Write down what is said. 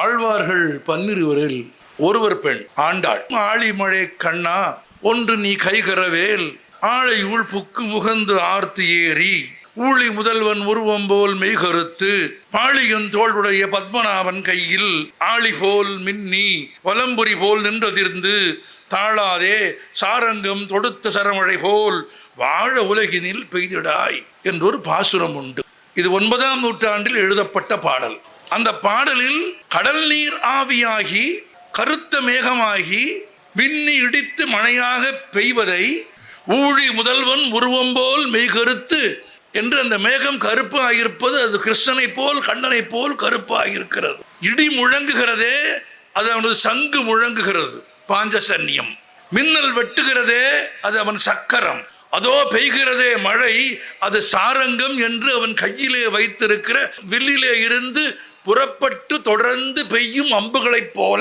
ஆழ்வார்கள் பன்னிருவரில் ஒருவர் பெண் ஆண்டாள். ஆழிமழை கண்ணா ஒன்று நீ கைகரவேல் ஆழை உள் புக்கு முகந்து ஆர்த்து ஏறி ஊழி முதல்வன் உருவம் போல் மெய்கருத்து பாளியன் தோளுடைய பத்மநாபன் கையில் ஆளி போல் மின்னி வலம்புரி போல் நின்றதிர்ந்து தாழாதே சாரங்கம் தொடுத்த சரமழை போல் வாழ உலகினில் பெய்திடாய் என்றொரு பாசுரம் உண்டு. இது ஒன்பதாம் நூற்றாண்டில் எழுதப்பட்ட பாடல். அந்த பாடலில் கடல் நீர் ஆவியாகி கருத்த மேகமாகி மின்னி இடித்து மழையாக பெய்வதை ஊழி முதல்வன் உருவம் போல் மெய்கருத்து என்று அந்த மேகம் கருப்பாக இருப்பது அது கிருஷ்ணனை போல் கண்ணனை போல் கருப்பாக இருக்கிறது இடி முழங்குகிறதே அது அவனது சங்கு முழங்குகிறது பாஞ்சசன்யம் மின்னல் வெட்டுகிறதே அது அவன் சக்கரம். அதோ பெய்கிறதே மழை அது சாரங்கம் என்று அவன் கையிலே வைத்திருக்கிற வில்லிலே இருந்து புறப்பட்டு தொடர்ந்து பெய்யும் அம்புகளைப் போல